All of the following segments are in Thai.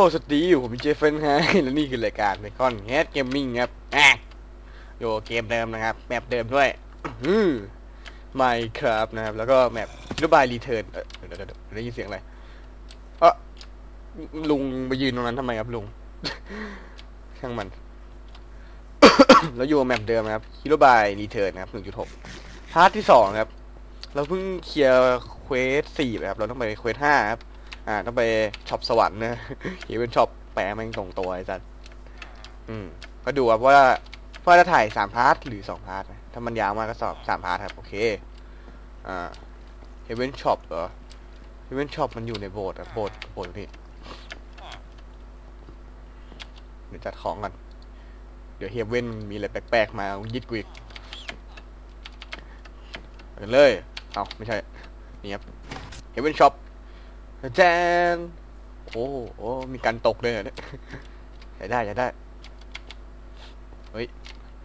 สวัสดีผมเจฟเฟนฮะและนี่คือรายการเบคอนแฮดเกมมิ่งครับอะโยเกมเดิมนะครับแมปเดิมด้วยไม่ครับนะครับ แล้วก็แมปรูบายรีเทิร์นเดี๋ยวเดี๋ยวได้ยินเสียงอะไรเออลุงไปยืนตรงนั้นทำไมครับลุงช่างมัน แล้วอยู่กับแมปเดิมนะครับฮีโร่บายรีเทิร์นนะครับ1.6พาร์ทที่สองครับ เราเพิ่งเคลียร์เควสสี่ครับ เราต้องไปเควสห้าครับ อ่าต้องไปช็อปสวรรค์นะเฮีเป็นช็อปแปะแม่งตรงตัวไอ้สัสอืม ก็ดูครับว่าว่าจะถ่ายสามพาร์ทหรือสองพาร์ทนะถ้ามันยาวมากก็สอบสามพาร์ทครับ โอเค อ่าเฮเวนช็อปเหรอเฮเวนช็อปมันอยู่ในโบสถ์อะโบสถ์โบสถ์อยู่นี่เดี๋ยวจัดของกันเดี๋ยวเฮเวนมีอะไรแปลกๆมายิดกูอีกไปกันเลย เอาไม่ใช่ นี่ครับ เฮเวนช็อป แจนโอ้โอ้มีการตกเลยเหรอเนี่ยใช้ได้ใช้ได้ เฮ้ย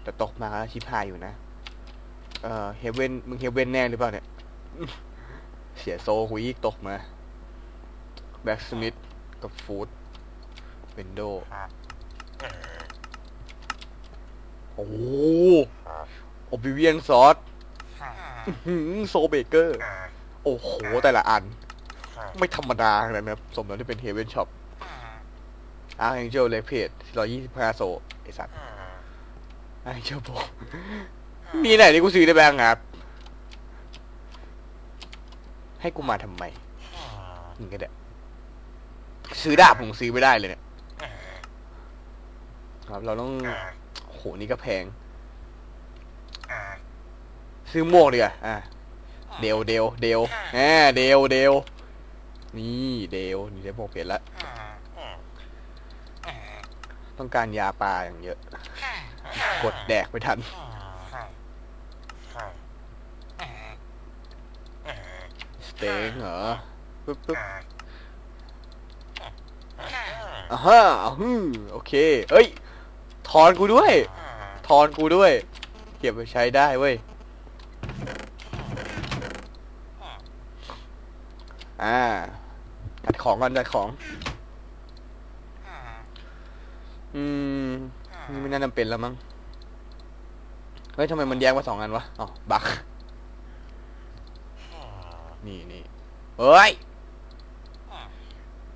แต่ตกมาแล้วชิพายอยู่นะ เอ่อเฮเวนมึงเฮเวนแน่หรือเปล่าเนี่ย เสียโซหุยตกมาแบ็กสมิธกับฟูดเวนโดโอ้โอบิเวียนซอสโซเบเกอร์ โอ้โห แต่ละอัน ไม่ธรรมดาขนาดนั้นนะครับ สมแล้วที่เป็นเฮเวนช็อปอาร์แองเจลเลเพจร้อยยี่สิบห้าโซไอสัตว์อาร์แองเจลโบมีไหนที่กูซื้อได้บ้างครับ ให้กูมาทำไมนี่ก็ได้ซื้อดาบผมซื้อไม่ได้เลยเนี่ย ครับ เราต้องโหนี่ก็แพง ซื้อหมวกดีกว่าอะเดวเดวเดวแหมเดวเดว นี่เดวนี่ได้หมวกเปลี่ยนละ ต้องการยาปลาอย่างเยอะ กดแดกไม่ทัน สเต็งเหรอ ปึ๊บปึ๊บอ่าฮะฮึมโอเค เอ้ยทอนกูด้วยทอนกูด้วย เก็บไปใช้ได้เว้ย อ่าจัด ของก่อนจัดของ อืมนี่ไม่น่าจำเป็นแล้วมั้ง เฮ้ยทำไมมันแยกมาสองอันวะอ๋อบักนี่นี่เฮ้ย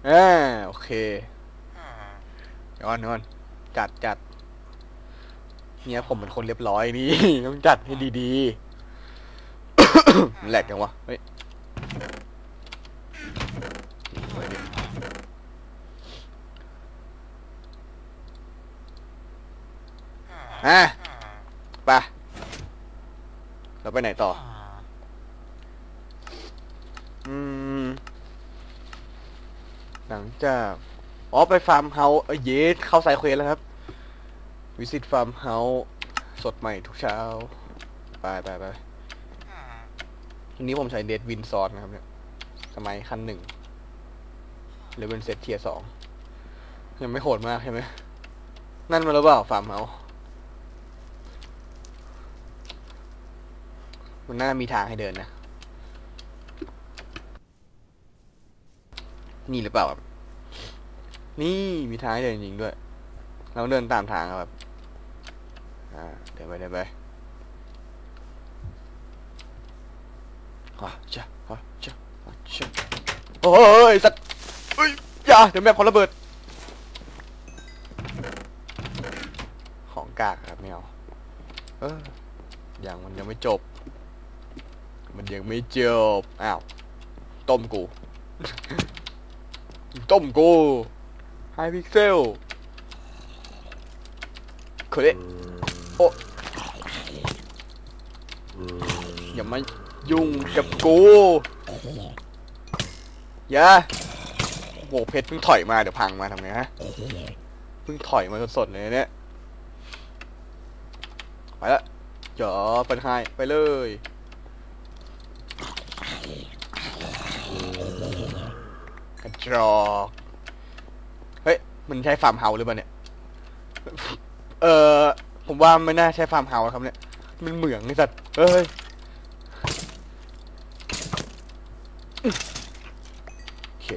อ่าโอเคยวก่อนยวก่อนจัดจัดเนี่ยผมเป็นคนเรียบร้อยนี่ ต้องจัดให้ดีๆแหลกจังวะ เฮ้ย อะไปเราไปไหนต่อ อืม หลังจากอ๋อไปฟาร์มเฮาส์เอ้ยเยสเข้าสายเควสแล้วครับ วิสิตฟาร์มเฮาส์สดใหม่ทุกเช้า ไปไปไปทีนี้ผมใช้เดดวินซอนนะครับเนี่ย สมัยคันหนึ่งเลเวนเซตเทียสอง ยังไม่โหดมากใช่ไหม นั่นมาแล้วเปล่าฟาร์มเฮาส์ มันน่ามีทางให้เดินนะ นี่หรือเปล่าครับ นี่มีทางให้เดินจริงด้วย เราเดินตามทางครับ อ่า เดินไปเดินไปฮ่าจ้าฮ่าจ้าฮ่าจ้าโอ้ยสัตว์เฮ้ยอย่าเดี๋ยวแม่พอระเบิด ของกากครับไม่เอาเอออย่างมันยังไม่จบ มันยังไม่จบ อ้าว ต้มกู ต้มกูไฮพิกเซลเคยโอ้อย่ามายุ่งกับกูอย่าโหเพชรเพิ่งถอยมาเดี๋ยวพังมาทำไงฮะเพิ่งถอยมาสดๆเลยเนี่ยไปละเดี๋ยวเป็นไฮไปเลย ระจอเฮ้ย มันใช้ฟาร์มเฮาหรือเปล่าเนี่ย เออผมว่าไม่น่าใช้ฟาร์มเฮาครับเนี่ย มันเหมืองไอ้สัตว์เอ้ยโอเค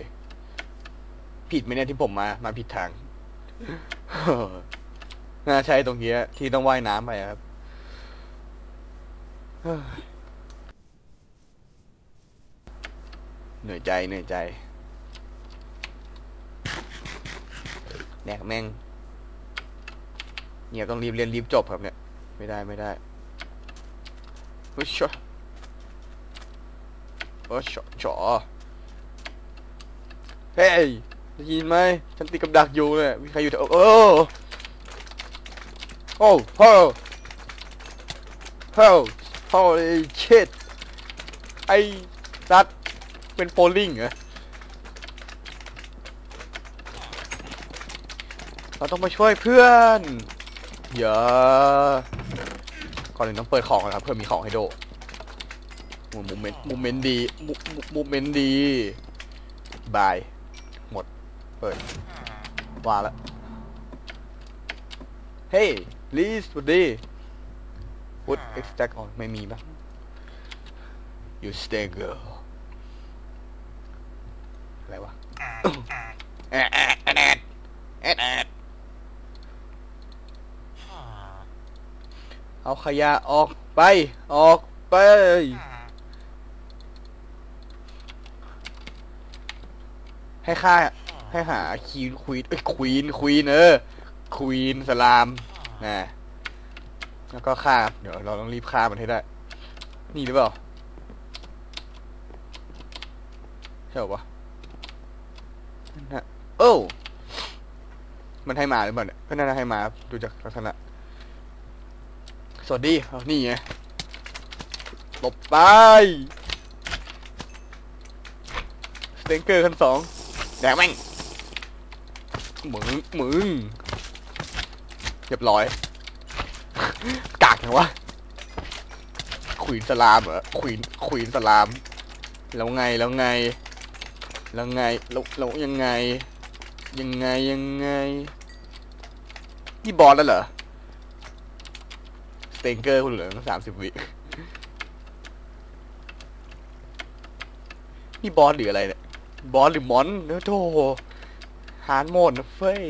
ผิดไหมเนี่ยที่ผมมา มาผิดทางน่าใช่ตรงเนี้ยที่ต้องว่ายน้ำไปครับเหนื่อยใจเหนื่อยใจ แดกแม่ง เนี่ยต้องรีบเรียนรีบจบครับเนี่ย ไม่ได้ไม่ได้เฮ้ยชอโอ้ชอชอเฮ้ยได้ยินไหมฉันติดกับดักอยู่เลยมีใครอยู่แถวโอ้โอ้โหโอ้ holy shit ไอ้สัตว์เป็นโปลิงเหรอ เราต้องมาช่วยเพื่อนอย่าก่อนอื่นต้องเปิดของก่อนครับเพื่อมีของให้โดโอ้มูเมนต์มูเมนต์ดีมูมูมูเมนต์ดีบายหมดเปิดว่าละเฮ้ยลีสวัสดี Wood extract อ๋อไม่มีปะ You stay girl อะไรวะแอดแอดแอดแอดแอด เอาขยะออกไป ออกไป ให้ค่าให้หาคีนควีนเอ้ยควีนควีนเออควีนสลามนะแล้วก็ฆ่าเดี๋ยวเราต้องรีบฆ่ามันให้ได้ นี่หรือเปล่าใช่ปะวะน่ะโอ้มันให้มาหรือเปล่าเนี่ยก็น่าจะให้มาดูจากลักษณะ สวัสดีเอานี่ไงหลบไปสเตงเกอร์ขั้นสองแดกแม่งมึงมึงเรียบร้อย กากไงวะควีนสลามเหรอควีนควีนสลาม แล้วไงแล้วไง แล้วไงแล้วแล้วยังไง ยังไงยังไง นี่บอลแล้วเหรอ เตงเกอร์คุณเหลือตั้งสามสิบวินี่บอสหรืออะไรเนี่ย บอสหรือมอนเนอะโธ่ฮาร์ดโหมดนะเฟ้ย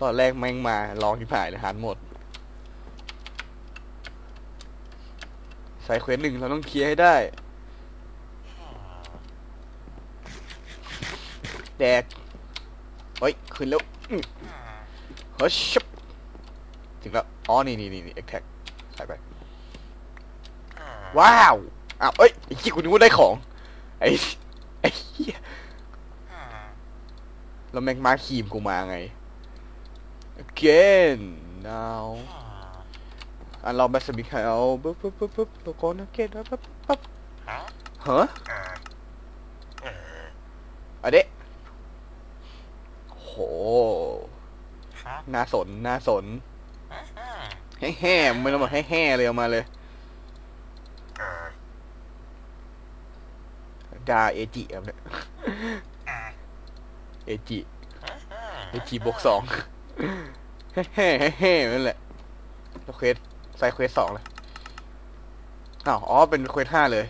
ตอนแรกแม่งมาลองที่ผ่ายเลยฮาร์ดโหมดใส่เควสหนึ่งเราต้องเคลียร์ให้ได้ แดกเฮ้ย ขึ้นแล้วเฮ้ยชุบ ถึงแล้ว อ๋อนี่นี่นี่นี่เอ็กแท็กใส่ไป ว้าวอ้าวเอ้ยไอ้ขี้กูนึกว่าได้ของ ไอ้ ไอ้เหี้ยแล้วแม็กมาคีมกูมาไง again now อันเราแบบสมิคเอาปึ๊บปึ๊บปึ๊บปึ๊บโลโก้นักเก็ตปึ๊บปึ๊บปึ๊บฮะอะเดะโหน่าสน น่าสน แห่ๆไม่ต้องบอกแห่ๆเลยเอามาเลยดาเอจิครับเนี่ยเอจิเอจิบวกสองแห่ๆแห่ๆนั่นแหละแล้วเควสใส่เควสสองเลยอ้าวอ๋อเป็นเควสห้าเลย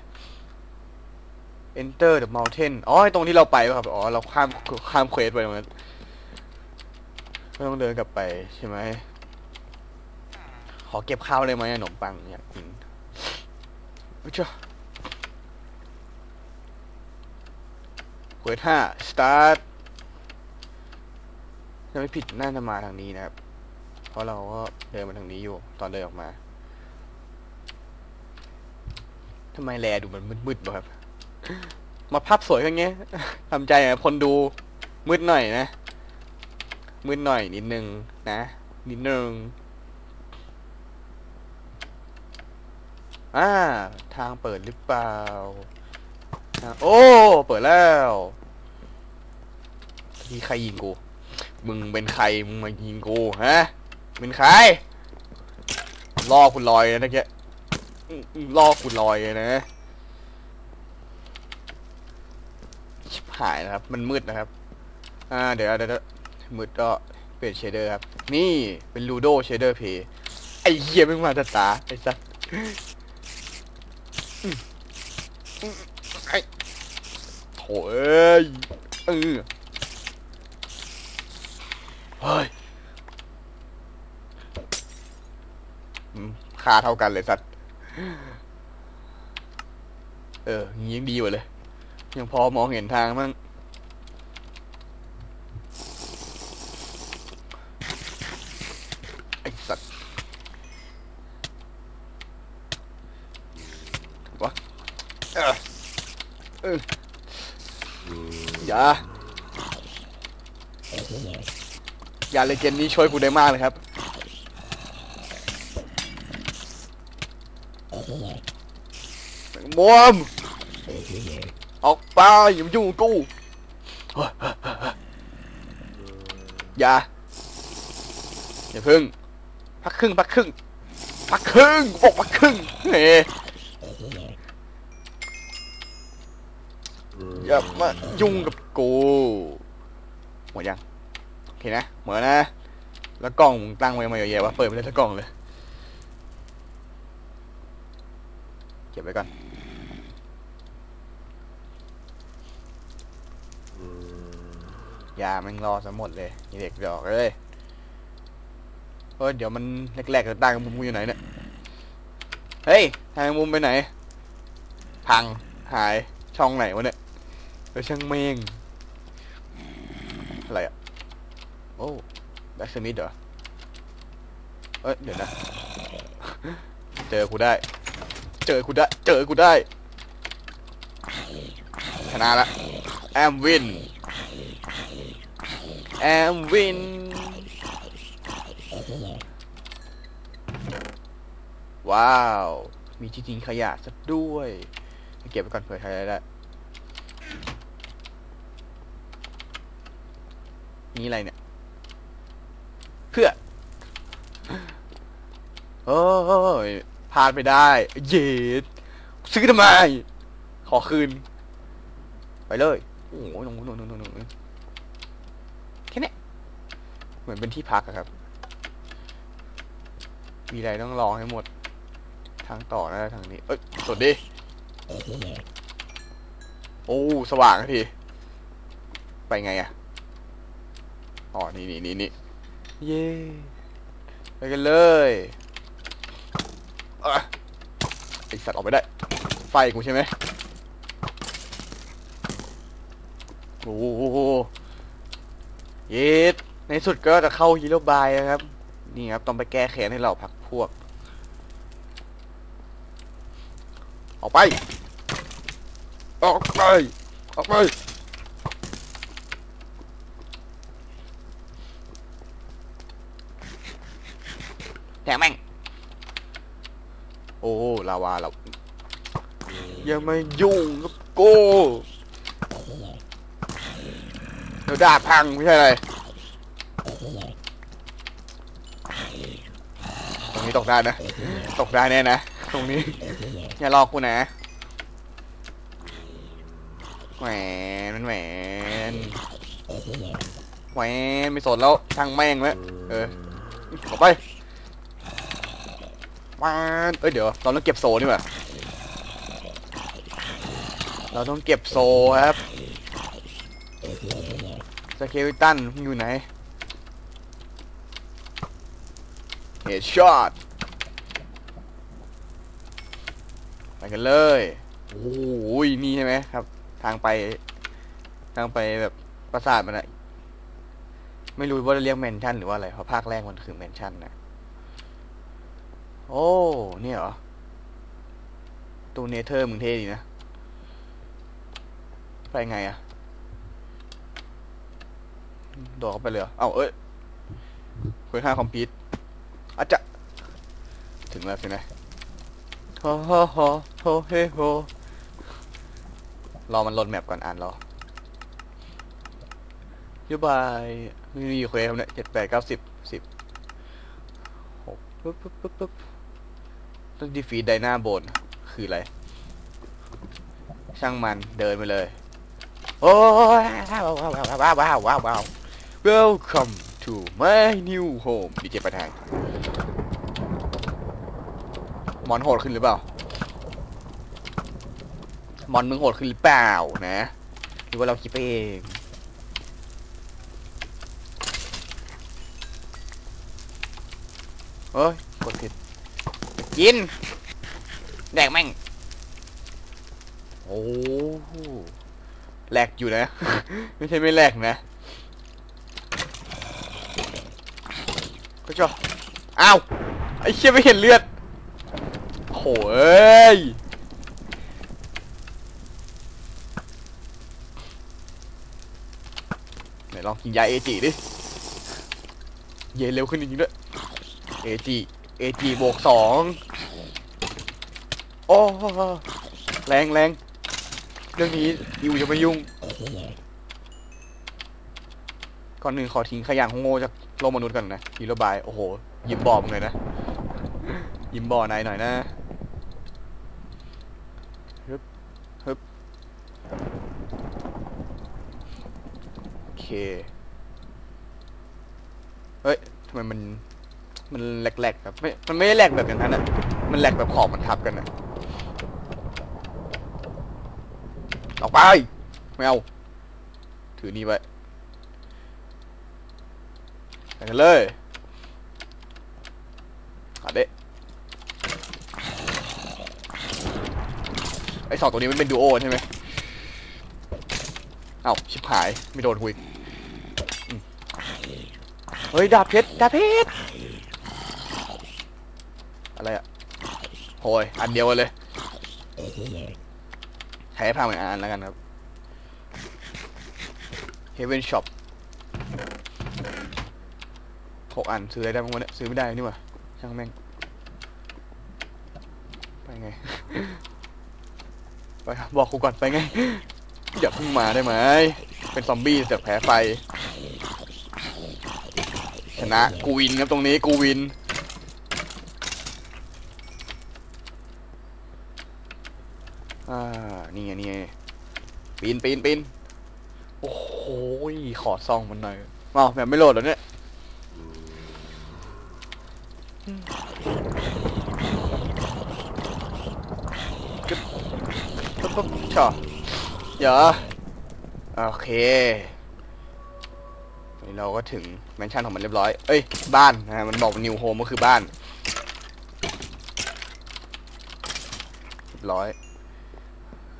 enter the mountain อ๋อไอ้ตรงที่เราไปป่ะครับ อ๋อ เราข้ามข้ามเควสไปตรงนั้นไม่ต้องเดินกลับไปใช่ไหม ขอเก็บข้าวเลยไหมขนมปังอยากกินอุ๊ยจ้าเควสห้า start ถ้าไม่ผิดน่าจะมาทางนี้นะครับ เพราะเราก็เดินมาทางนี้อยู่ ตอนเดินออกมาทำไมแลดูมันมืดๆบ่ครับ มาภาพสวยอย่างเงี้ยทำใจอะคนดูมืดหน่อยนะ มืดหน่อยนิดนึงนะ นิดนึง อ่า ทางเปิดหรือเปล่า โอ้ เปิดแล้วที่ใครยิงกู มึงเป็นใคร มึงมายิงกูฮะ เป็นใคร ล่อคุณลอยนะเมื่อกี้อื้ออื้อล่อคุณลอยนะ ชิบหายนะครับ มันมืดนะครับ อ่า เดี๋ยวเดี๋ยวมืดก็เปลี่ยนเชเดอร์ครับ นี่เป็นลูโดเชเดอร์เพย์ไอ้เหี้ยม่งมาตาตาไอ้สัส ไอ้โถเอ้ยเออเฮ้ยค่าเท่ากันเลยสัตว์ เออ ยังดีกว่าเลย ยังพอมองเห็นทางมั่ง อย่าเลยเกมนี้ช่วยกูได้มากเลยครับบวมออกไปอย่ามายุ่งกับกูเฮ้ยเฮ้ยเฮ้ยเฮ้ยอย่าอย่าพึ่ง พักครึ่ง พักครึ่ง พักครึ่งบอกพักครึ่งเฮ้ยอย่ามายุ่งกับกู หมดยัง เคนะเหมือนนะ แล้วกล้องมึงตั้งไว้มาเยอะๆว่ะเปิดไปเลยทั้งกล้องเลย เก็บไว้ก่อนยามันรอซะหมดเลยนี่เด็กดอกเลยเฮ้ยเดี๋ยวมันแรกๆจะตั้งมุมกูอยู่ไหนเนี่ย เฮ้ยทางมุมไปไหน พังหายช่องไหนวะเนี่ยเออช่างเมงอะไรอะ โอ้แบ็กสมิธเหรอ เอ้ย เดี๋ยวนะ เจอกูได้ เจอกูได้ เจอกูได้ ชนะละ แอมวิน แอมวิน ว้าว มีที่ทิ้งขยะซะด้วย เก็บไปก่อนเผื่อใช้ได้นี่อะไรเนี่ย เพื่อ โอ้ยพลาดไปได้ เย็ดซื้อทำไม ขอคืน ไปเลย โอ้โหนงนงนงนงนงแค่นี้เหมือนเป็นที่พักอะครับ มีอะไรต้องลองให้หมด ทางต่อนะทางนี้ เอ้ยสวัสดีโอ้ สว่างที ไปไงอะอ๋อ นี่นี่นี่นี่เย้ไปกันเลย ไอสัตว์ออกไปได้ไฟกูใช่ไหมโอ้โหเย็ดในสุดก็จะเข้าฮีโร่บายนะครับ นี่ครับ ต้องไปแก้แค้นให้เราพักพวก ออกไป ออกไป ออกไปแทงแม่ง ลาวาเราอย่ามายุ่งกับกูเดี๋ยวดาบพังไม่ใช่อะไรตรงนี้ตกได้นะ ตกได้แน่นะ ตรงนี้ อย่าลอกกูนะแหวนมันแหวนแหวนไม่สนแล้วช่างแม่งแล้วเออออไป วานเอ้ยเดี๋ยวเราต้องเก็บโซนี่หว่าเราต้องเก็บโซครับสเควิตันอยู่ไหนเฮดช็อตไปกันเลยโอ้ยนี่ใช่ไหมครับ ทางไป ทางไปแบบปราสาทมันอะไม่รู้ว่าจะเรียกแมนชั่นหรือว่าอะไรเพราะภาคแรกมันคือแมนชั่นนะ โอ้ เนี่ยเหรอตูเนเธอร์มึงเท่ดีนะ ไปไงอะโดดเข้าไปเลยเอ้าเอ้ยคุยห้าคอมพิวต์อาจจะ ถึงแล้วใช่ไหมโฮโฮโฮโฮเฮโฮรอมันลดแมปก่อนอ่านรอยูบายมีมีเควสครับเนี่ยเจ็ดแปดเก้าสิบสิบหกปึ๊บปึ๊บปึ๊บปึ๊บ ต้องดีฟีดไดนาโบนคืออะไร ช่างมันเดินไปเลย โอ้ยว้าวว้าวว้าวว้าว welcome to my new home ดีเจประทางมอนโหดขึ้นหรือเปล่า หมอนมึงโหดขึ้นหรือเปล่านะ หรือว่าเราคิดไปเองเอ้ยกดผิด กิน แดกแม่ง โอ้แหลกอยู่นะ ไม่ใช่ไม่แหลกนะก็จออ้าว ไอ้เชี่ยไม่เห็นเลือดโหเอ้ยไหนลองกินยาเอจิดิ เย็นเร็วขึ้นจริงๆด้วย เอจิ เอจีบวกสองโอ้แรงแรงเรื่องนี้อยู่จะไม่ยุ่ง ก่อนหนึ่งขอทิ้งขยะของโง่จากโลกมนุษย์ก่อนนะฮีโรบาย โอ้โห ยิ้มบอมึงเลยนะ ยิ้มบอนายหน่อยนะฮึบฮึบโอเค เฮ้ยทำไมมัน มันแหลกๆแบบ ไม่มันไม่ได้แหลกแบบอย่างนั้นอะมันแหลกแบบขอบมันทับกันอะออกไปไม่เอา ถือนี่ไว้ไปกันเลยขาเดะไอสองตัวนี้มันเป็นดูโอใช่ไหมเอ้าชิบหาย ไม่โดนคุยเฮ้ย ดาบเพชร ดาบเพชร อะไรอะโหยอันเดียวกันเลยใช้พาเหมือนอันแล้วกันครับ Heaven Shop หกอัน ซื้ออะไรได้บ้างวะเนี่ยซื้อไม่ได้นี่หว่าช่างแม่ง ไปไง ไปครับบอกกูก่อนไปไง อย่าเพิ่งมาได้ไหม เป็นซอมบี้แต่แพ้ไฟ ชนะกูวินครับตรงนี้กูวิน อ่า นี่ไงนี่ไงปีนปีนปีนโอ้โหขอซองมันหน่อยอ้าวแบบไม่โหลดแล้วเนี่ยกึ๊บปุ๊บปุ๊บชอเดี๋ยวโอเคนี่เราก็ถึงแมนชั่นของมันเรียบร้อย เอ้ย บ้านนะฮะมันบอกนิวโฮมก็คือบ้าน เรียบร้อย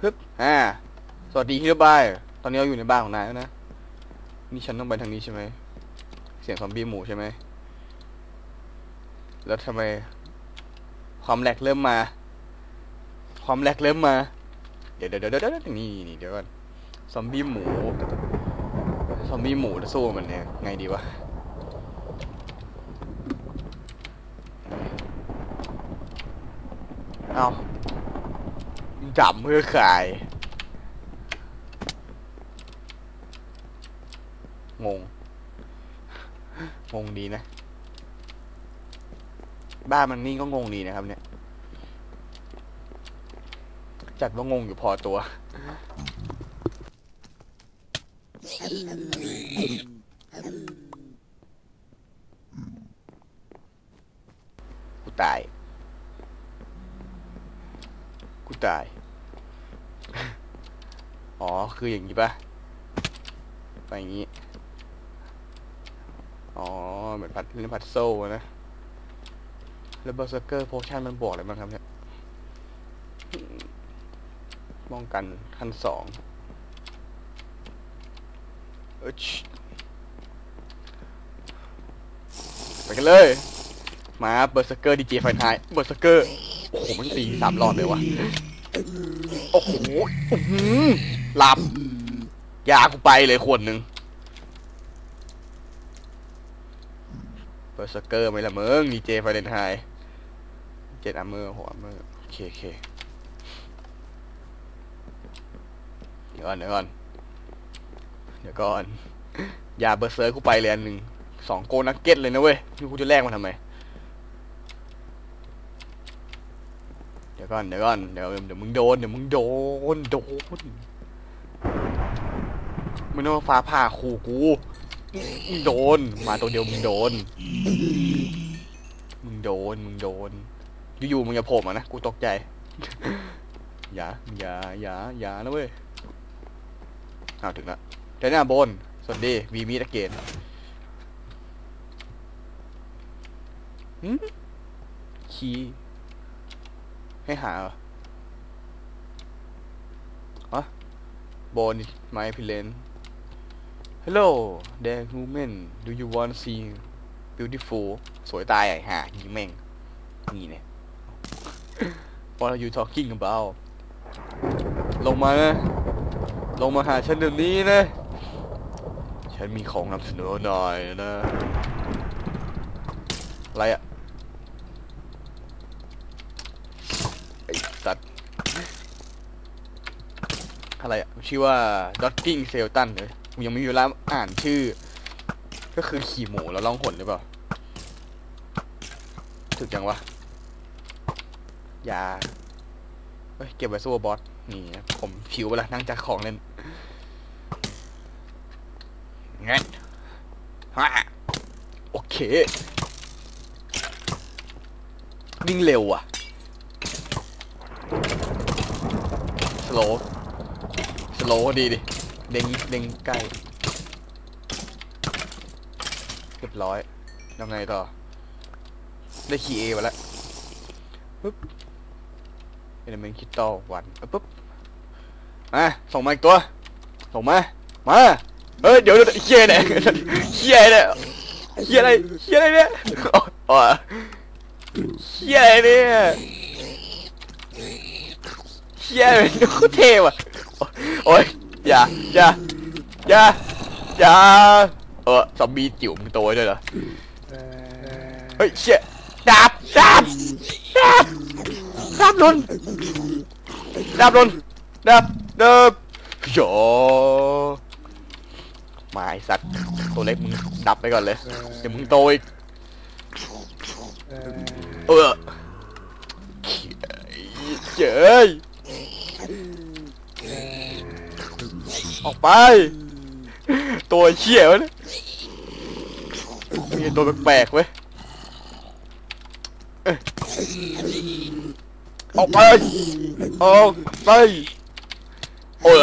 ฮึบอ่า สวัสดีฮิโรบายตอนนี้เราอยู่ในบ้านของนายแล้วนะ นี่ฉันต้องไปทางนี้ใช่ไหม เสียงซอมบี้หมูใช่ไหม แล้วทำไม ความแหลกเริ่มมา ความแหลกเริ่มมา เดี๋ยวเดี๋ยวเดี๋ยวเดี๋ยวนี่นี่เดี๋ยวก่อน ซอมบี้หมู ซอมบี้หมูจะสู้มันเนี่ยไงดีวะเอา จับเพื่อขาย งง งงดีนะ บ้านมันนี่ก็งงดีนะครับ เนี่ย จัดว่างงอยู่พอตัว กูตาย กูตาย อ๋อ คืออย่างนี้ปะไปอย่างนี้ อ๋อ เหมือนพัดเล่นพัดโซ่นะ แล้วเบอร์เซอร์เกอร์โพชั่นมันบวกอะไรบ้างครับเนี่ยป้องกันขั้นสองเอยชิไปกันเลย มาเบอร์เซอร์เกอร์ดีเจไฟไฮเบอร์เซอร์เกอร์ โอ้โห มันตีสามรอบเลยวะโอ้โหอื้อ หลับ ยากูไปเลยขวดหนึ่งเบอร์เซอร์เกอร์ไหมล่ะมึงดีเจไฟเรนไฮเจ็ดอัมเมอร์หกอัมเมอร์โอเคโอเคเดี๋ยวก่อนเดี๋ยวก่อนเดี๋ยวก่อนยาเบอร์เซอร์กูไปเลยอันหนึ่งสองโกนักเก็ตเลยนะเว้ยกูจะแลกมันทำไมเดี๋ยวก่อนเดี๋ยวก่อนเดี๋ยวเดี๋ยวมึงโดนเดี๋ยวมึงโดนโดน มึงต้องมาฟ้าผ่าขู่กูมึงโดน มาตัวเดียวมึงโดน มึงโดน มึงโดน อยู่ๆมึงอย่าโผล่มานะ กูตกใจ อย่า อย่า อย่า อย่านะเว้ยอ้าวถึงแล้วเดนหน้าบน สวัสดีวีมีตะเกนหืมคีให้หาเหรอฮะบน my plan hello there woman do you want see beautiful สวยตายไอ้ห่ายิงแม่งนี่เนี่ย What are you talking about ลงมานะ ลงมาหาฉันเดี๋ยวนี้นะ ฉันมีของนำเสนอหน่อยนะ อะไรอะไอสัตว์ อะไรอะชื่อว่า Dotting s e l t o n เลย ผมยังไม่มีเวลาอ่านชื่อ ก็คือขี่หมูแล้วล่องหนหรือเปล่า ถึกจังวะอย่าเฮ้ย เก็บไว้สู้บอส นี่นะผมผิวไปละนั่งจักของเล่นงั้นฮะโอเค วิ่งเร็วอะ สโลสโลดีดิ เด้งเด้งใกล้เรียบร้อยยังไงต่อ ได้คีย์เอมาแล้วปึ๊บเอลเมนต์คิตตอวันปุ๊บมาส่งมาอีกตัว ส่งมา มาเฮ้ยเดี๋ยวเดี๋ยวเฮียเนี่ยเฮียเนี่ยเฮียอะไรเฮียอะไรเนี่ยอ๋ออ๋อเฮียอะไรเนี่ยเฮียอะไรโคตรเท่ว่ะโอ้ย อย่าอย่าอย่าอย่าเออซอมบี้จิ๋วมึงโตด้วยเหรอเฮ้ยเชี่ยดาบดาบดาบดาบลุนดาบลุนดาบเดาบโยมาไอสัตว์ตัวเล็กมึงดับไปก่อนเลยเดี๋ยวมึงโตอีกเออเจ้ย ออกไป ตัวเชี่ยวเนี่ยมีตัวแปลกๆเว้ยออกไป ออกไป โอ้ย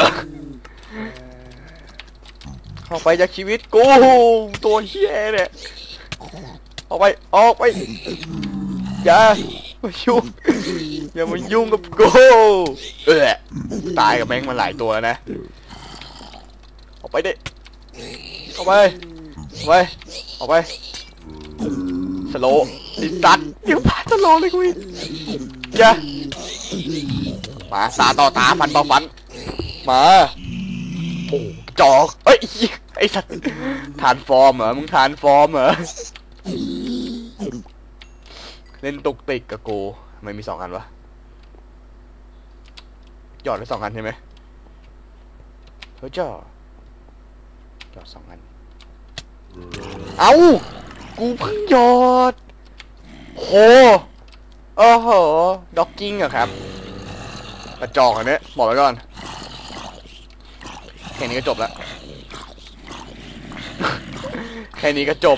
ออกไปจากชีวิตกูตัวเฮี้ยเนี่ยออกไป ออกไป อย่ามายุ่งอย่ามายุ่งกับกูเออตายกับแม่งมาหลายตัวแล้วนะ ออกไปดิออกไปออกไปออกไปสโลว์ไอ้สัตเดี๋ยวพาสโลเลยกูอีกอย่ามาตาต่อตาฟันต่อฟันมาโอ้จอกเอ้ยไอ้สัตว์ทานฟอร์มเหรอมึงทานฟอร์มเหรอเล่นตุกติกกับกูไม่มีสองอันวะหยอดได้สองอันใช่ไหมเฮ้ยจ้า ยอดสองอัน เอากูเพิ่งหยอด โหโอ้โหด็อกกิ้งอะครับกระจอกอันเนี้ยบอกไว้ก่อนแค่นี้ก็จบแล้วแค่นี้ก็จบ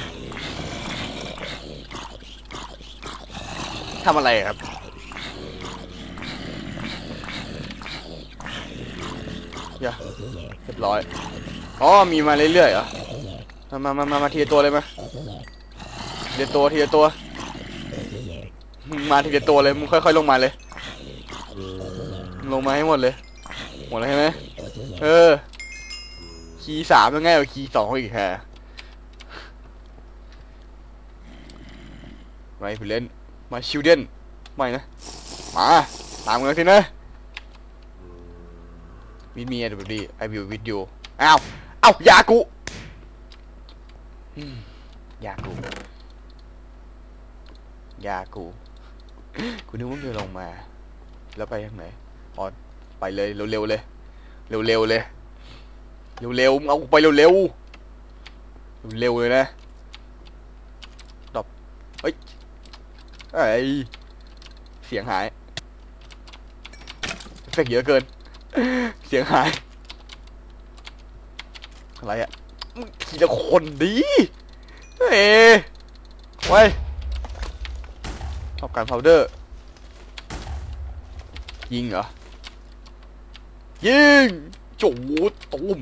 ทำอะไรครับอย่าเรียบร้อย อ๋อมีมาเรื่อยๆเหรอมามามามาทีละตัวเลยมาทีละตัวทีละตัวมาทีละตัวเลยมึงค่อยๆลงมาเลย ลงมาให้หมดเลย หมดแล้วใช่ไหมเออคีสามยังไงเอาคีสองอีกฮะไม่เล่นมาชิวเดนไม่นะมาตามกันสินะวิดมีอะไรแบบนี้ไอวิววิดยูอ้าว เอ้ายากูยากูยากูกูนึกว่ามึงจะลงมา แล้วไปทางไหนอ๋อไปเลยเร็วๆเลยเร็วๆเลยเร็วๆมึงเอาไปเร็วๆเร็วๆเลยนะดอปเฮ้ยไอยเสียงหายเอฟกเยอะเกิน เสียงหาย อะไรอะมึงทีละคนดีเฮ้ไว้ชอบการพาวเดอร์ ยิงเหรอ ยิงจูดตูม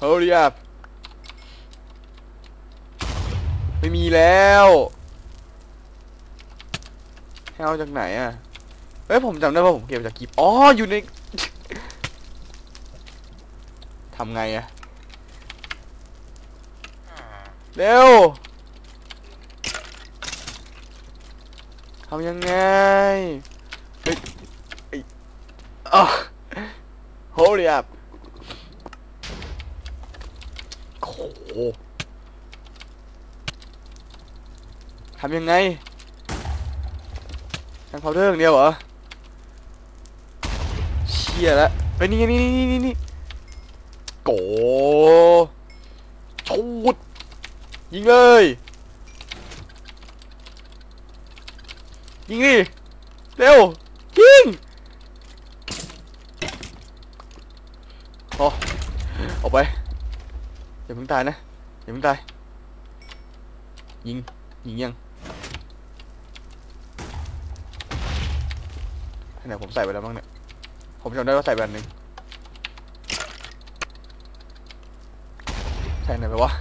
hurry up ไม่มีแล้วให้เอาจากไหนอะ เฮ้ยผมจำได้ว่าผมเก็บจากกิฟอ๋ออยู่ใน ทำไงอะเร็วทำยังไงเฮ้ยเฮ้ยอะ hold it up โอ้โหทำยังไงทางพาวเดอร์อย่างเดียวเหรอเชี่ยแล้วไปนี่ไงนี่นี่นี่นี่ โกชูดยิงเลย ยิงดิเร็ว ยิงโอ้ออกไป อย่าเพิ่งตายนะ อย่าเพิ่งตาย ยิง ยิงยังไหนผมใส่ไปแล้วบ้างเนี่ย ผมจำได้ว่าใส่แบนหนึ่ง ส่ไหนไปวะ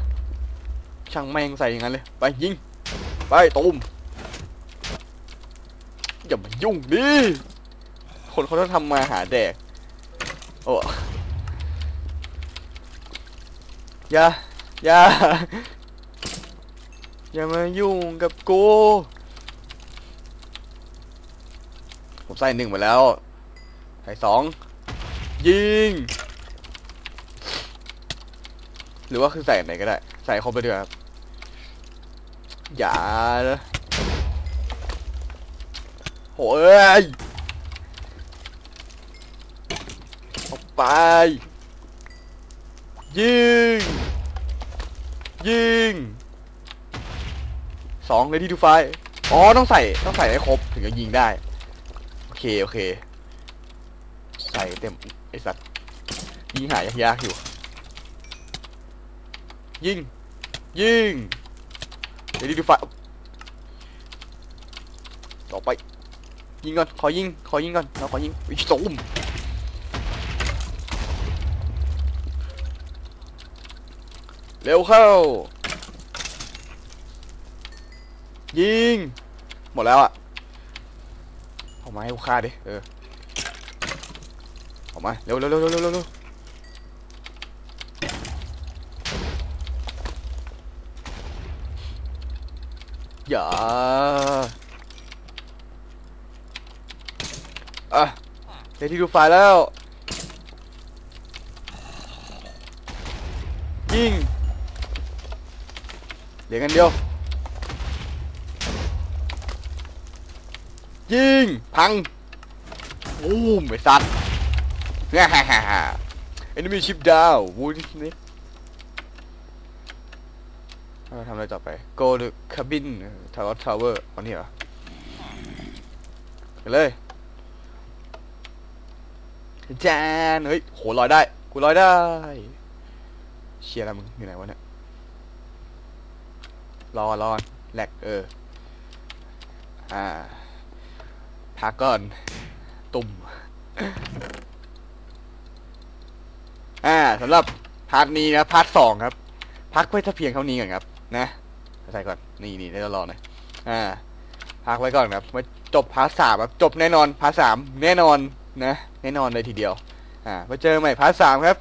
ช่างแม่งใส่อย่างนั้นเลย ไปยิง ไปตูมอย่ามายุ่งดิ คนเขาต้องทำมาหาแดก โอ้อย่า อย่า อย่ามายุ่งกับกู ผมใส่หนึ่งไปแล้ว ใส่สอง ยิง หรือว่าคือใส่ไหนก็ได้ ใส่ครบไปดียวาครับ อย่าโหเอ้ยออกไป ยิง ยิงสองเลยที่ดูไฟ อ๋อ ต้องใส่ต้องใส่ให้ครบถึงจะยิงได้ โอเค โอเค ใส่เต็ม ไอสัตว์ยิงหายยากอยู่ ยิง ยิงเดี๋ยวดูไฟต่อไป ยิงก่อน ขอยิง ขอยิงก่อนเราขอยิงวิสูมเร็วเข้า ยิง หมดแล้วอะเอามาให้กูฆ่าดิ เออเอามา เร็วเร็วเร็วเร็วเร็วเร็ว อย่าอะได้ที่ดูไฟแล้วยิงเหลือกันเดียว ยิง พังบูมไอ้สัตว์ฮ่าฮ่าฮ่าฮ่า enemy ship down วูดนี่ เราทำอะไรต่อไป go to cabin tower tower อันนี้เหรอไปเลยแจนเฮ้ยโหลอยได้ กูลอยได้ เชียร์อะไรมึง อยู่ไหนวะเนี่ย รอรอแหลกเออ อ่า พักก่อน ตุ่ม อ่าสำหรับพาร์ทนี้นะพาร์ทสองครับ พักไว้ถ้าเพียงเท่านี้ก่อนครับ นะใส่ก่อนนี่นี่ได้รอหน่อยอ่าพักไว้ก่อนครับมาจบพาร์ทสามครับจบแน่นอนพาร์ทสามแน่นอนนะ แน่นอนเลยทีเดียว อ่ามาเจอใหม่พาร์ทสามครับ